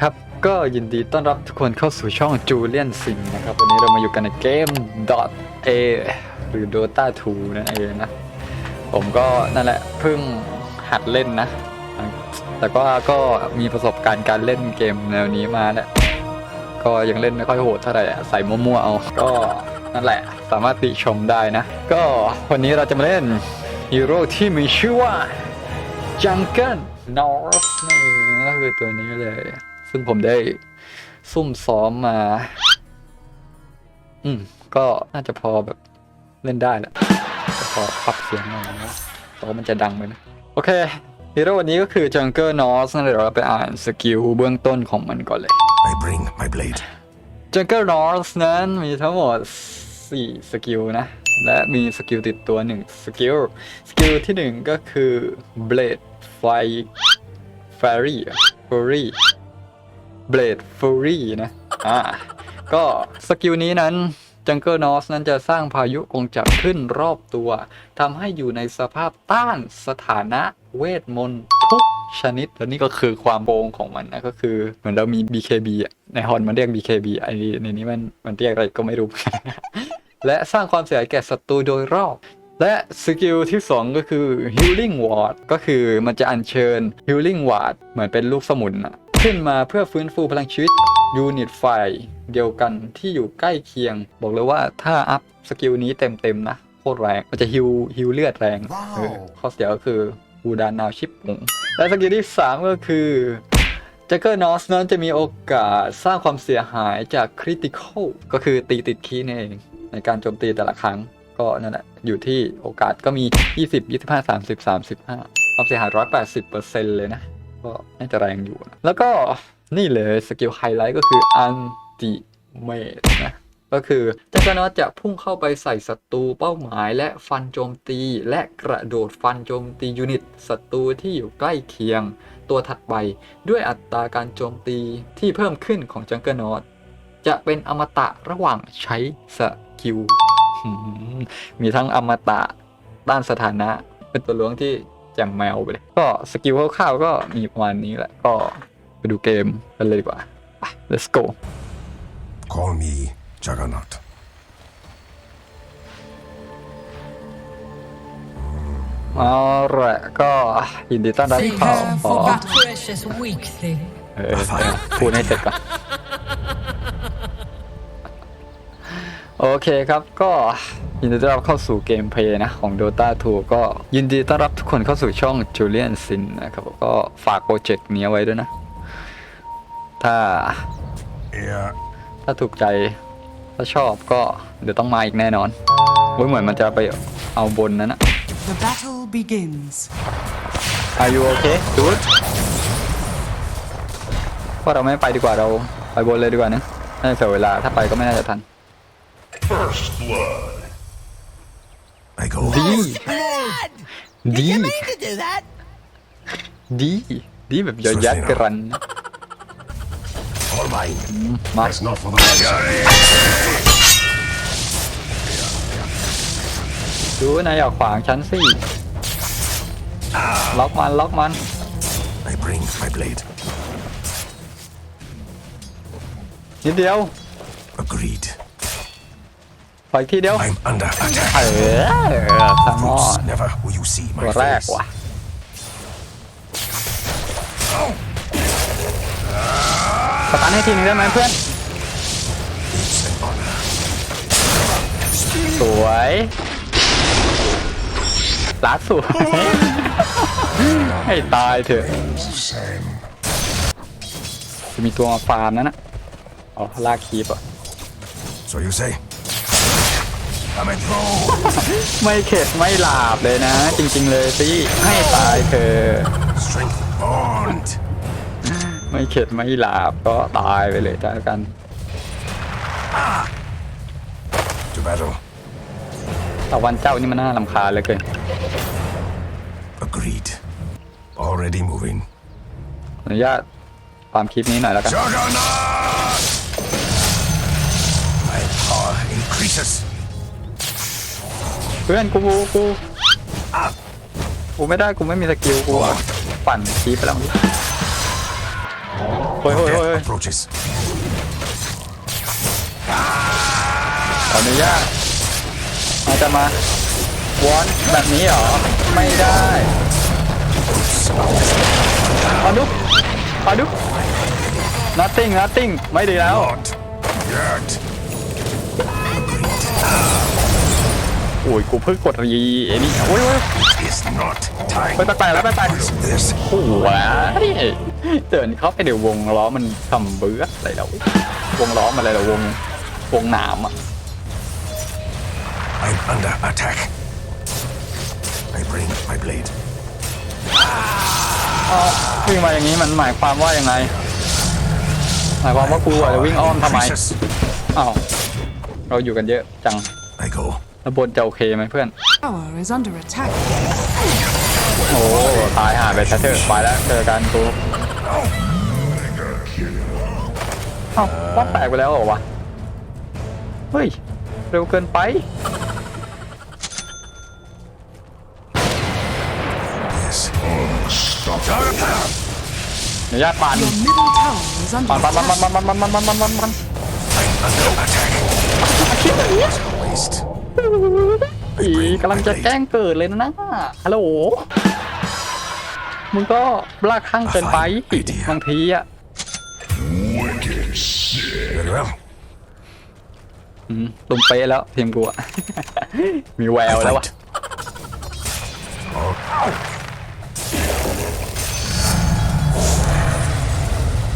ครับ ก็ยินดีต้อนรับทุกคนเข้าสู่ช่องจูเลียนซิงนะครับ วันนี้เรามาอยู่กันในเกม .a หรือ Dota 2 นั่นเองนะ ผมก็นั่นแหละเพิ่งหัดเล่นนะ แต่ก็ก็มีประสบการณ์การเล่นเกมแนวนี้มาแหละ ก็ยังเล่นไม่ค่อยโหดเท่าไหร่ใส่มั่วๆเอา ก็นั่นแหละสามารถติชมได้นะ ก็วันนี้เราจะมาเล่นฮีโร่ที่มีชื่อว่า Jungle North นั่นเองก็คือตัวนี้เลย ซึ่งผมได้ซุ่มซ้อมมา อืม ก็น่าจะพอแบบเล่นได้แหละแต่พอปรับเสียงหน่อยนะแตัวามันจะดังไปนะ โอเคฮีโร่วันนี้ก็คือ Jungle North นั่นเดี๋ยวเราไปอ่านสกิลเบื้องต้นของมันก่อนเลย I bring my blade. Jungle North นั้นมีทั้งหมด 4 สกิลนะ และมีสกิลติดตัว 1 สกิล สกิลที่ 1 ก็คือ Blade Fire Fury Fury Blade Fury นะ อ่า ก็สกิลนี้นั้น Jungle North นั้นจะสร้างพายุกงจักรขึ้นรอบตัวทำให้อยู่ในสภาพต้านสถานะเวทมนต์ทุกชนิด และนี่ก็คือความโกงของมันนะ ก็คือเหมือนเรามี BKB อะในฮอนมันเรียก BKB ไอ้ในนี้มันมันเรียกอะไรก็ไม่รู้ และสร้างความเสียหายแก่ศัตรูโดยรอบ และสกิลที่ 2 ก็คือ Healing Ward ก็คือมันจะอัญเชิญ Healing Ward เหมือนเป็นลูกสมุนอะ ขึ้นมาเพื่อฟื้นฟูพลังชีวิตยูนิตไฟเดียวกันที่อยู่ใกล้เคียง บอกเลยว่าถ้าอัพสกิลนี้เต็มๆนะโคตรแรงมันจะฮิวฮิวเลือดแรงว้าวเออข้อเสียก็คือบูดานนาวชิปปุงและสกิลที่ 3 ก็คือจ็คเกอร์นอสนั้นจะมีโอกาสสร้างความเสียหายจากคริติคอลก็คือตีติดคีย์นั่นเอง ในการโจมตีแต่ละครั้ง ก็นั่นแหละอยู่ที่โอกาสก็มี 20 25 30 35 ความเสียหาย 180%เลยนะ ก็น่าจะแรงอยู่นะแล้วก็นี่เลยสกิลไฮไลท์ก็คืออันติเมตนะก็คือจักรนอตจะพุ่งเข้าไปใส่ศัตรูเป้าหมาย และฟันโจมตี และกระโดดฟันโจมตียูนิตศัตรูที่อยู่ใกล้เคียง ตัวถัดไปด้วยอัตราการโจมตีที่เพิ่มขึ้นของจังเกิลนอตจะเป็นอมตะระหว่างใช้สกิลมมีทั้งอมตะด้านสถานะ เป็นตัวล้วงที่ แจ่มแมวไปเลย ก็สกิลคร่าวๆก็มีประมาณนี้แหละ ก็ไปดูเกมกันเลยดีกว่าไป let's go Call me Juggernaut. เอาละก็ยินดีต้อนรับเข้า Prepare ขอ for battle. Precious weak thing. เออพูดให้เสร็จก่อนโอเคครับก็ ยินดีต้อนรับเข้าสู่เกมเพลย์นะของ Dota 2 ก็ยินดีต้อนรับทุกคนเข้าสู่ช่อง Julian Sin นะครับก็ฝากโปรเจกต์นี้เอาไว้ด้วยนะ ถ้า Yeah. ถ้าถูกใจ ถ้าชอบก็เดี๋ยวต้องมาอีกแน่นอนเว้ยเหมือนมันจะไปเอาบนนั้นนะ The battle begins. Are you okay dude ว่าเราไม่ไปดีกว่าเราไปบนเลยดีกว่านะน่าจะเสียเวลาถ้าไปก็ไม่น่าจะทัน First blood. Oh, the. The. The. The về giờ giá cái rành. Mark. Chú này ở khoảng chắn xì. Ah. Lock man, lock man. I bring my blade. Đi điều. Agreed. ขออีกทีเดียว I'm under attack. เออข้างนอก Fruits, never will you see ตั my วแรก face. ว่ะ สตาร์ทให้ทีนึงได้ไหมเพื่อน It's an honor. สวยลาดสวย ให้ตายเถอะ Same. จะมีตัวมาฟาร์มนั่นนะอ๋อลากคีบอะ So you say? Come and go. ไม่เข็ดไม่หลาบเลยนะ จริง ๆ เลยสิให้ตายเถอะ Strength bond. ไม่เข็ดไม่หลาบก็ตายไปเลยจ้ากัน To battle. ตะวันเจ้านี่มันน่าลำคาญเหลยเกิน Agreed. Already moving. อนุญาตความคลิปนี้หน่อยแล้วกัน Juggernaut! My power increases. เพื่อนกูกูกูไม่ได้กูไม่มีสกิลกูปั่นคลิปไปแล้ว Oi, oi, Death oi, oi. approaches. ขออนุญาตอาจจะมาวอนแบบนี้เหรอ ไม่ได้เอาดุเอาดุ nothing nothing ไม่ดีแล้ว Not yet. โอ้ยกูเพิ่งกดรีไอ้นี่โอ้ยโอ้ย It's not time. ไปตะไคร้แล้วไปตะไคร้ This โอ้โหเดินเข้าไปเดี๋ยววงล้อมันทำเบื้ออะไรแล้ววงล้อมันอะไรแล้ววงวงหนามอะ I'm under attack. I bring my blade. วิ่งมาอย่างนี้มันหมายความว่ายังไงหมายความว่ากูอาจจะวิ่งอ้อมทำไม Princess, อ้าวเราอยู่กันเยอะจัง I go. แล้วบนจะโอเคไหมเพื่อน Tower is under attack. โอ้ตายหาไปซะเถอะไปแล้วเจอกันกูเอ้าวัดแตกไปแล้วเหรอวะ เฮ้ย เร็วเกินไป Yes. เดี๋ยวญาติปาน Your middle tower is under ปานปานปาน attack. ปานปานปานปานปานปานปานปาน I'm under attack. Waste. อีกำลังจะแกล้งเกิดเลยนะฮัลโหล มึงก็บลากข้างเกินไปบางทีอะ Very well. อืมตุ่มเป๊ะแล้วทีมกูอะมีแววแล้ววะ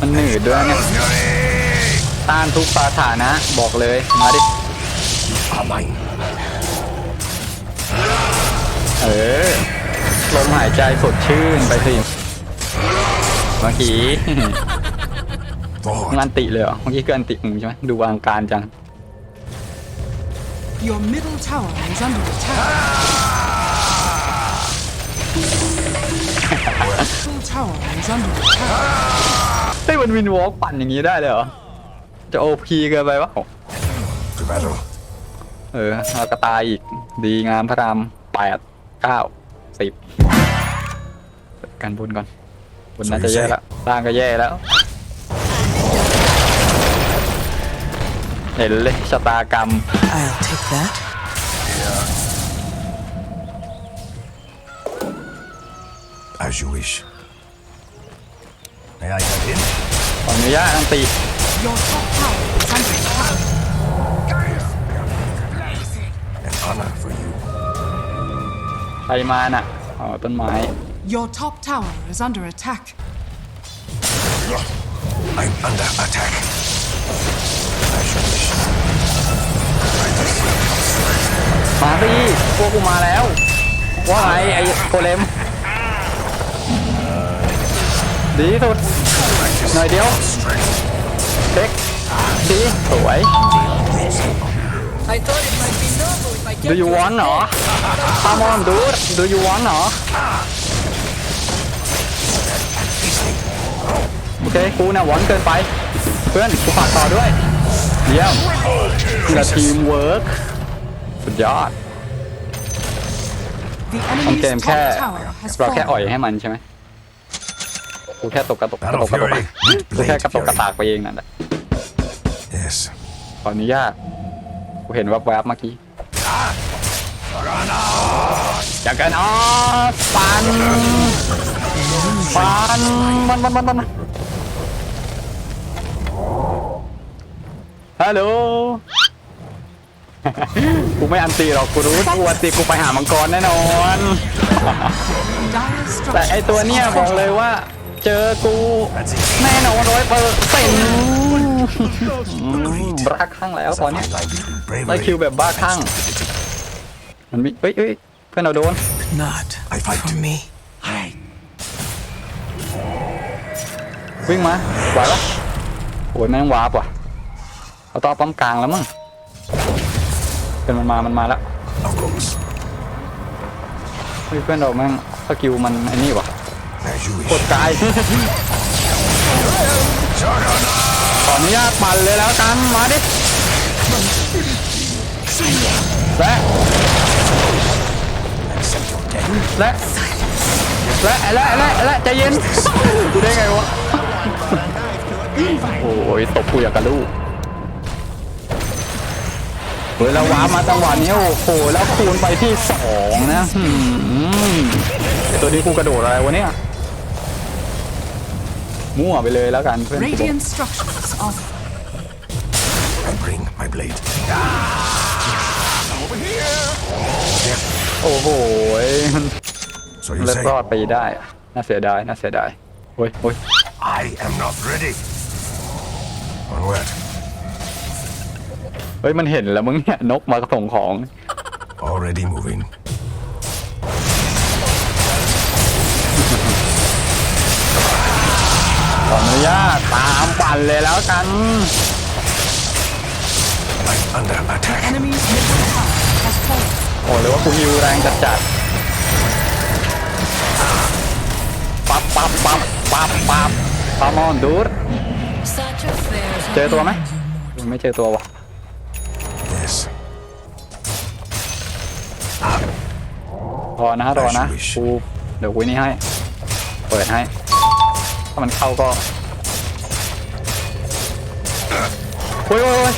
มันหนืดด้วยไง Fury! ต้านทุกสถานะ บอกเลย มาดิ Are mine. เออ ลมหายใจสดชื่นไปสิเมื่อกี้ Forward. งานติเลยเหรอ เมื่อกี้คืออันติมึงใช่ไหมดูวางการจัง Your middle tower is under attack. middle tower is under attack. เฮ้ยมันวินวอล์กปั่นอย่างนี้ได้เลยเหรอ จะโอพีเกินไปวะ To battle. เออเอากระตายอีก ดีงามพระรามแปด เก้าสิบกันบนก่อนบนน่าจะแย่แล้วล่างก็แย่แล้ว เห็นเลยชะตากรรม I'll take that. As you wish. May I get in? ขออนุญาตอันติ Your top รมาน่ะอ๋อต้นไม้ Your top tower is under attack. I'm under attack. As you wish. มาสิพวกกูมาแล้ว ว่าไงไอ้โกเลม ดีที่สุดหน่อยเดียวเช็คดีสวย I thought it might be noble if I kept Do you you want เหรอ Come on dude Do you want เหรอ โอเคกูน่ะวอนเกินไป เพื่อนกูฝากต่อด้วย เยี่ยมนี่ทีมเวิร์กสุดยอด The ต้องเกม enemy's แค่ top tower has เราแค่อ่อย fallen. ให้มันใช่ไหมกูแค่ตกกระตกกระ Battle ตกกระตก Fury. กูแค่ Blade กระตกกระ Fury. ตากไปเองนั่นแหละ Yes. ขออนุญาตกูเห็นแวบๆเมื่อกี้ จากกันอ๋อปันปันมันมันมันมันฮัลโหลกูไม่อันตีหรอกกูรู้ถ้ากูอันตีกูไปหามังกรแน่นอน แต่ไอตัวเนี้ยบอกเลยว่า เจอกูแน่นอนร้อยเปอร์เซ็นบ้าคลั่งแล้วตอนนี้ได้คิวแบบบ้าคลั่งมันมีเฮ้ยเฮ้ย เพื่อนเราโดน Not I fight. for me. วิ่งมาไหวปะโอ้ยแม่งวาร์ปว่ะเราต้องเอาป้อมกลางแล้วมั้งเป็นมันมา มันมาแล้ว Of course. เฮ้ยเพื่อนเราแม่งสกิลมันไอ้นี่ว่ะ As you กด wish. กาย ขออนุญาตปั่นเลยแล้วกัน มาดิและ และและและและและใจเย็นกูได้ไงวะ โอ้ยตบกูอย่างกับลูกเฮ้ยแล้วว้าร์ปมาจังหวะนี้โอ้โหแล้วคูณไปที่สองนะหืมไอ้ตัวนี้กูกระโดดอะไรวะเนี่ย มั่วไปเลยแล้วกันเพื่อนกูบอก Radiant structures are I bring my blade. โอ้โห มัน So you เลิก say? รอดไปได้อะน่าเสียดาย น่าเสียดายโอ้ยโอ้ย I am not ready. Onward. เฮ้ย มันเห็นแล้วมึงเนี่ย นกมากระส่งของ Already moving. ขออนุญาตตามปั่นเลยแล้วกัน I'm under attack. enemy's middle tower has fallen. โอ้เลยว่ากูฮิวแรงจัดจัดปั๊ ปั๊บปั๊บปั๊บปั๊บปามอนดูด Such affairs เจอตัวไหมไม่เจอตัววะ Yes. รอนะรอนะกูเดี๋ยวกูนี่ให้ เปิดให้ ถ้ามันเข้าก็โอ้ยโอ้ยโอ้ย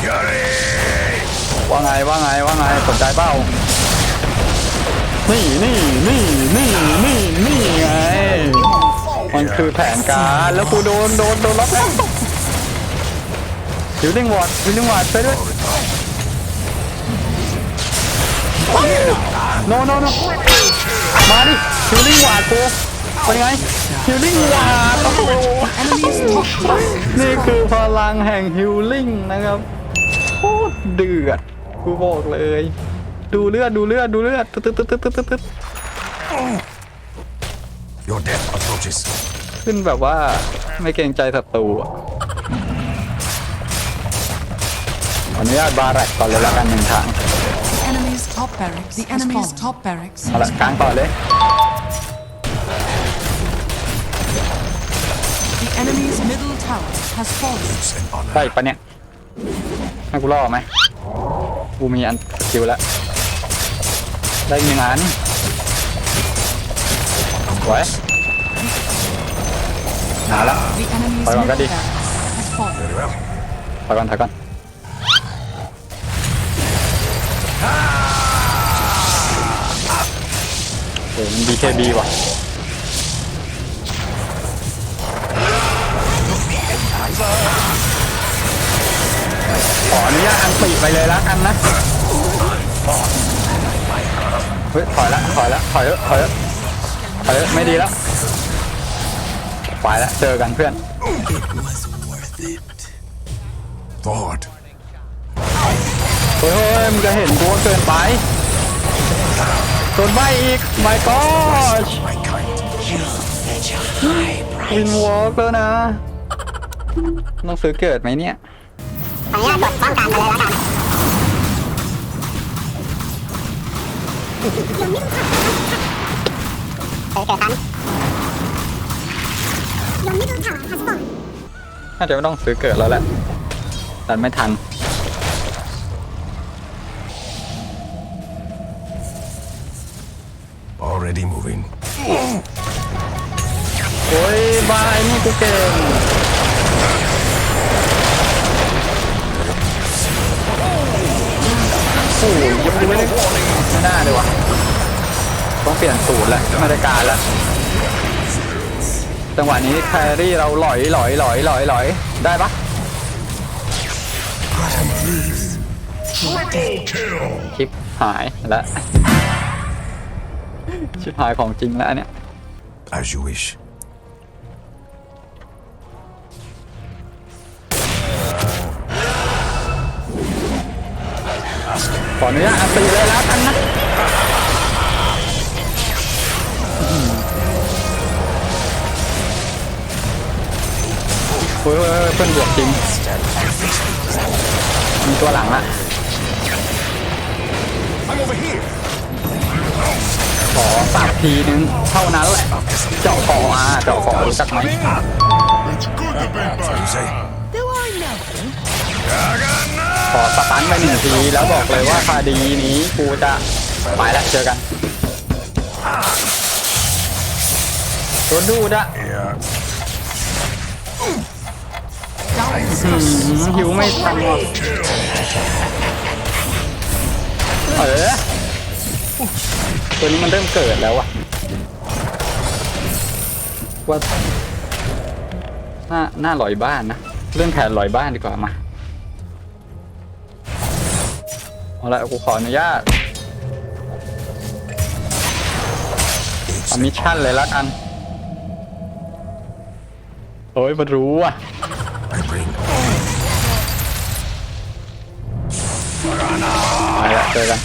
Fury! ว่าไงว่าไงว่าไงสนใจเปล่านี่นี่นี่นี่นี่ มันคือแผนการแล้วกูโดนโดนโดนล็อกแล้วฮิวลิ่งวอร์ดฮิวลิ่งวอร์ดไปด้วยโนโนโนมาดิฮิวลิ่งวอร์ดกูเป็นไงฮิวลิ่งวอร์ดโอ้โหนี่คือพลังแห่งฮิลลิ่งนะครับโคตรเดือดกูบอกเลย ดูเลือดดูเลือดดูเลือดตึ๊ดตึ๊ดตึ๊ดตึ๊ดตึ๊ดตึ๊ด Your death approaches. ขึ้นแบบว่าไม่เกรงใจศัตรูอะขออนุญาตบารักก่อนเลยละกันหนึ่งทาง The enemy's top barracks. The enemy's top barracks เอาละกลางต่อเลย The enemy's middle tower has fallen. It's an honor. ได้อีกปะเนี่ย ให้กูล่อไหมกูมีอันสกิลแล้ว ได้อีกหนึ่งอัน สวยหนาละ The enemy's Phải bằng cái đi. barracks has fallen. ถอยก่อนถอยก่อนโอ้ยมัน BKB ว่ะ ขออนุญาตอันติไปเลยล้วกันนะ เฮ้ยถอยละถอยละถอยเถอะถอยเถอะ ถอยเถอะไม่ดีแล้วไปแล้วเจอกันเพื่อน Forward. เฮ้ยมึงจะเห็นกูว่าเกินไปโดนใบอีก my gosh My kind. วินวอล์กแล้วนะ ต้องซื้อเกิดไหมเนี่ย ขออนุญาตกดป้องกันไปเลยแล้วกันเกิดเกิดทั นน่าจะไม่ต้องซื้อเกิดแล้วแหละแต่ไม่ทัน Already moving. โอ้ยบายนี่กูเก่งโอ้ยยังไม่ได้ไม่น่าเลยวะ ต้องเปลี่ยนสูตรแล้วไม่ได้การแล้วจังหวะนี้แครี่เราหลอยหลอยหลอยหลอยหลอยได้ปะคลิปหายแล้วชิบหายของจริงแล้วอันเนี่ย As you wish. ขออนุญาตอันตีเลยแล้วกันนะ เฮ้ยเฮ้ยเฮ้ยเพื่อนบวกจริงมีตัวหลังอะขอสับทีนึงเท่านั้นแหละ เจาะคออะเจาะคอรู้จักไหมขอสตันไปหนึ่งทีแล้วบอกเลยว่าคดีนี้กูจะไปแล้วเจอกันโดนดูดอะ หิวไม่ทันว่ะเออตัวนี้มันเริ่มเกิดแล้วว่ะว่าหน้าหน้าลอยบ้านนะ เรื่องแผนลอยบ้านดีกว่ามาเอาละกูขออนุญาตมิชชั่นเลยละกัน โอ้ยมันรู้อะ I bring ไปละเจอกัน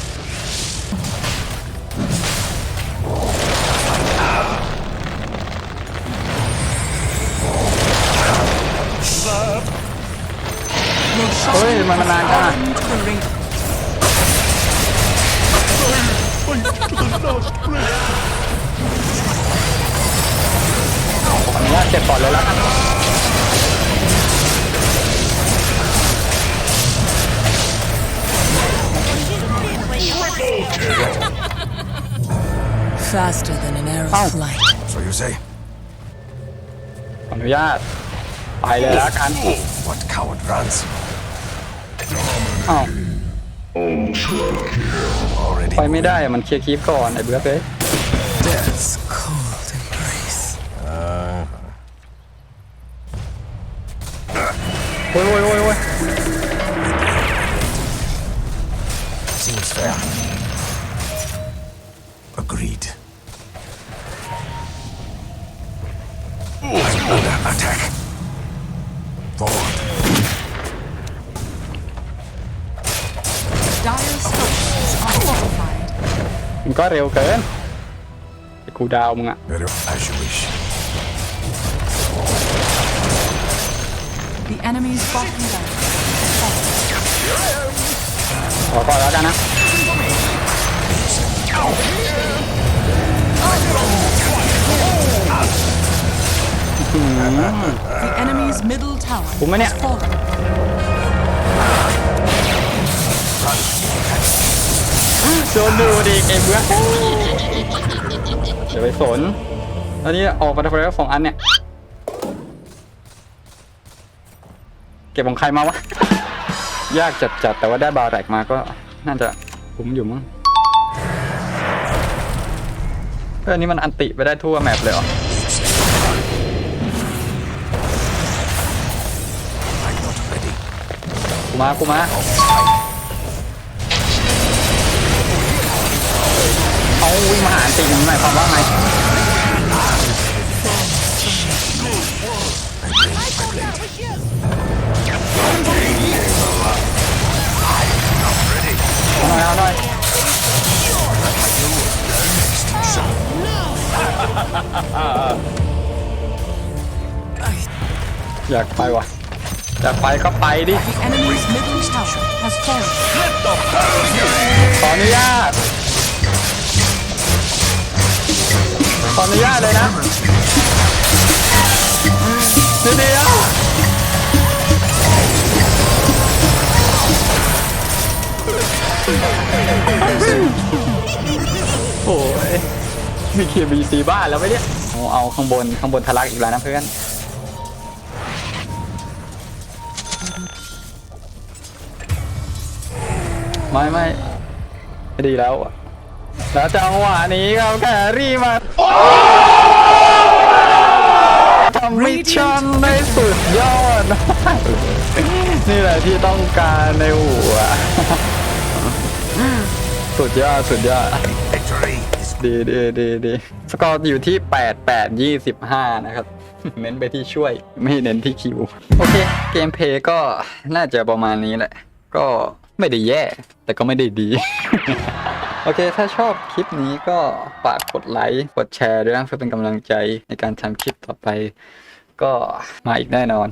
เฮ้ยมันมานานจังอะขออนุญาตเก็บก่อนเลยละกัน Faster than an arrow Ow. flight. So you say? ขออนุญาต ไปเลยละกัน What coward runs? อ้าว Already ไปไม่ได้อะมันเคลียร์คีฟก่อนไอ้เบื่อเฟ้ย Death's cold embrace. โอ้ยโอ้ยโอ้ยโอ้ย อ้ย Under attack. Forward. Dire structures are fortified. มันก็เร็วเกินไอ้กูดาวมึงอะ Very as you wish. The enemy's bottom barracks. ขอก่อนแล้วกันนะ The enemy's middle tower Ủa, mấy nè. has fallen. โดนดูดิไอ้เบื่อเดี๋ยวไปสนแล้วนี่ออกมาทำอะไรสองอันเนี่ย เก็บของใครมาวะ ยากจัดจัดๆแต่ว่าได้บาแรกมาก็น่าจะคุ้มอยู่มั้งเพื่อนนี้มันอันติไปได้ทั่วแมปเลยเหรอ กูมากูมาเอาวิ่งมาหาอันติมันหมายความว่าไงเอาหน่อยเอาหน่อยอยากไปว่ะ อยากไปก็ไปดิ The enemy's middle tower has fallen. ขออนุญาต ขออนุญาตเลยนะนิดเดียวโอ้ยมีเคบีซีบ้านแล้วไหมเนี่ยเอาเอาข้างบนข้างบนทะลักอีกแล้วนะเพื่อน ไม่ไม่ไม่ดีแล้วอะแล้วจังหวะนี้ครับแครี่มาทำมิชชั่นได้สุดยอด นี่แหละที่ต้องการในหัว สุดยอด สุดยอด ดีดีดีดีสกอร์อยู่ที่ 8 8 25 นะครับ เน้นไปที่ช่วยไม่เน้นที่คิว โอเค เกมเพย์ก็น่าจะประมาณนี้แหละ ก็ ไม่ได้แย่ แต่ก็ไม่ได้ดี โอเค ถ้าชอบคลิปนี้ก็ฝากกดไลค์ กดแชร์ด้วยนะเพื่อเป็นกำลังใจในการทำคลิปต่อไป ก็มาอีกแน่นอน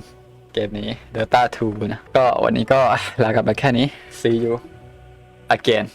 เกมนี้ Dota 2 นะ ก็วันนี้ก็ลากลับไปแค่นี้ see you again